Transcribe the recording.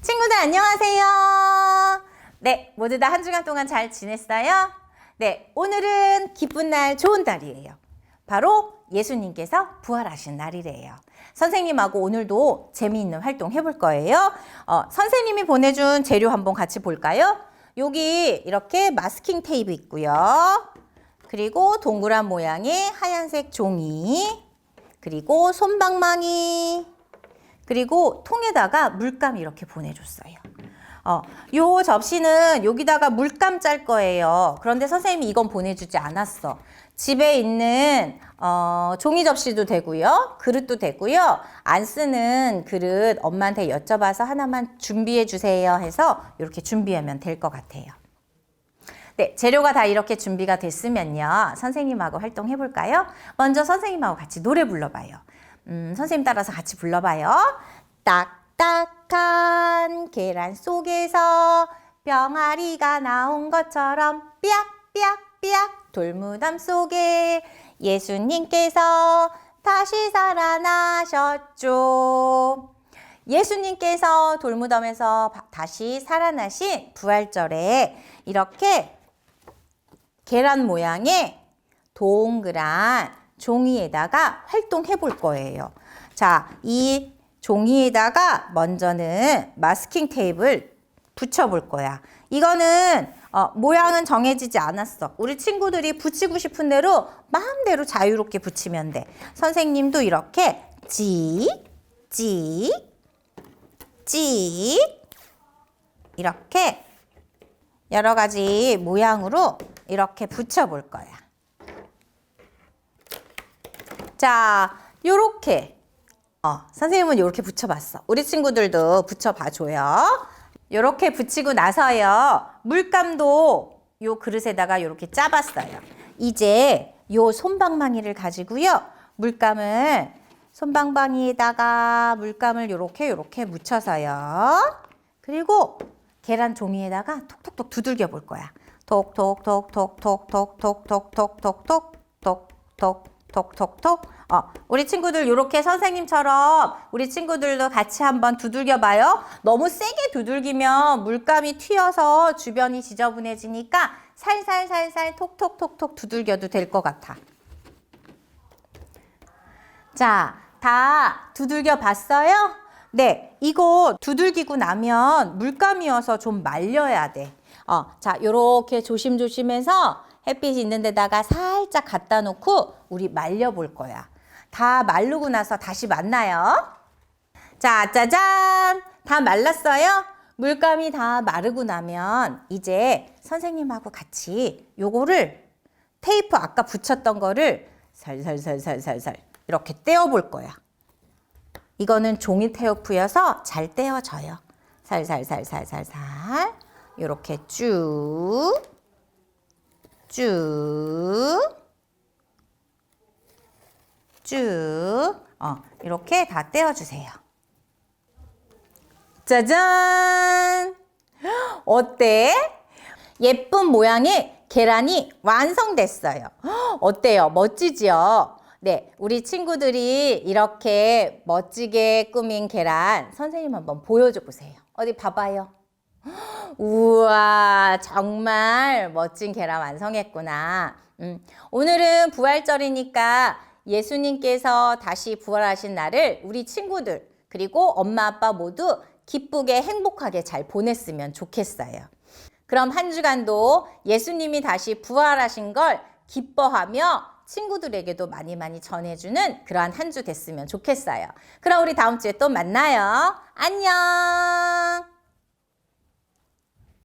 친구들 안녕하세요. 네, 모두 다 한 주간 동안 잘 지냈어요? 네, 오늘은 기쁜 날, 좋은 날이에요. 바로 예수님께서 부활하신 날이래요. 선생님하고 오늘도 재미있는 활동 해볼 거예요. 어, 선생님이 보내준 재료 한번 같이 볼까요? 여기 이렇게 마스킹 테이프 있고요. 그리고 동그란 모양의 하얀색 종이, 그리고 솜방망이, 그리고 통에다가 물감 이렇게 보내줬어요. 어, 요 접시는 여기다가 물감 짤 거예요. 그런데 선생님이 이건 보내주지 않았어. 집에 있는 어, 종이 접시도 되고요. 그릇도 되고요. 안 쓰는 그릇 엄마한테 여쭤봐서 하나만 준비해 주세요 해서 이렇게 준비하면 될 것 같아요. 네, 재료가 다 이렇게 준비가 됐으면요. 선생님하고 활동해 볼까요? 먼저 선생님하고 같이 노래 불러봐요. 음, 선생님 따라서 같이 불러봐요. 딱딱한 계란 속에서 병아리가 나온 것처럼 삐약삐약삐약 돌무덤 속에 예수님께서 다시 살아나셨죠. 예수님께서 돌무덤에서 바- 다시 살아나신 부활절에 이렇게 계란 모양의 동그란 종이에다가 활동해 볼 거예요. 자, 이 종이에다가 먼저는 마스킹 테이프를 붙여 볼 거야. 이거는 어, 모양은 정해지지 않았어. 우리 친구들이 붙이고 싶은 대로 마음대로 자유롭게 붙이면 돼. 선생님도 이렇게 찍, 찍, 찍 이렇게 여러 가지 모양으로 이렇게 붙여 볼 거야. 자, 요렇게. 어, 선생님은 요렇게 붙여봤어. 우리 친구들도 붙여봐줘요. 요렇게 붙이고 나서요. 물감도 요 그릇에다가 요렇게 짜봤어요. 이제 요 솜방망이를 가지고요. 물감을 솜방망이에다가 물감을 요렇게 요렇게 묻혀서요. 그리고 계란 종이에다가 톡톡톡 두들겨 볼 거야. 톡톡톡톡톡톡톡톡톡톡톡톡톡 톡톡톡 어, 우리 친구들 이렇게 선생님처럼 우리 친구들도 같이 한번 두들겨 봐요. 너무 세게 두들기면 물감이 튀어서 주변이 지저분해지니까 살살살살 톡톡톡톡 두들겨도 될 것 같아. 자, 다 두들겨 봤어요? 네, 이거 두들기고 나면 물감이어서 좀 말려야 돼. 어, 자, 요렇게 조심조심해서 햇빛이 있는 데다가 살짝 갖다 놓고 우리 말려 볼 거야. 다 마르고 나서 다시 만나요. 자, 짜잔! 다 말랐어요? 물감이 다 마르고 나면 이제 선생님하고 같이 요거를 테이프 아까 붙였던 거를 살살살살살살 이렇게 떼어 볼 거야. 이거는 종이 테이프여서 잘 떼어져요. 살살살살살살 이렇게 쭉, 쭉, 쭉, 어, 이렇게 다 떼어주세요. 짜잔! 어때? 예쁜 모양의 계란이 완성됐어요. 어때요? 멋지지요? 네, 우리 친구들이 이렇게 멋지게 꾸민 계란 선생님 한번 보여줘 보세요. 어디 봐봐요. 우와, 정말 멋진 계란 완성했구나. 음, 오늘은 부활절이니까 예수님께서 다시 부활하신 날을 우리 친구들, 그리고 엄마, 아빠 모두 기쁘게 행복하게 잘 보냈으면 좋겠어요. 그럼 한 주간도 예수님이 다시 부활하신 걸 기뻐하며 친구들에게도 많이 많이 전해주는 그러한 한 주 됐으면 좋겠어요. 그럼 우리 다음 주에 또 만나요. 안녕!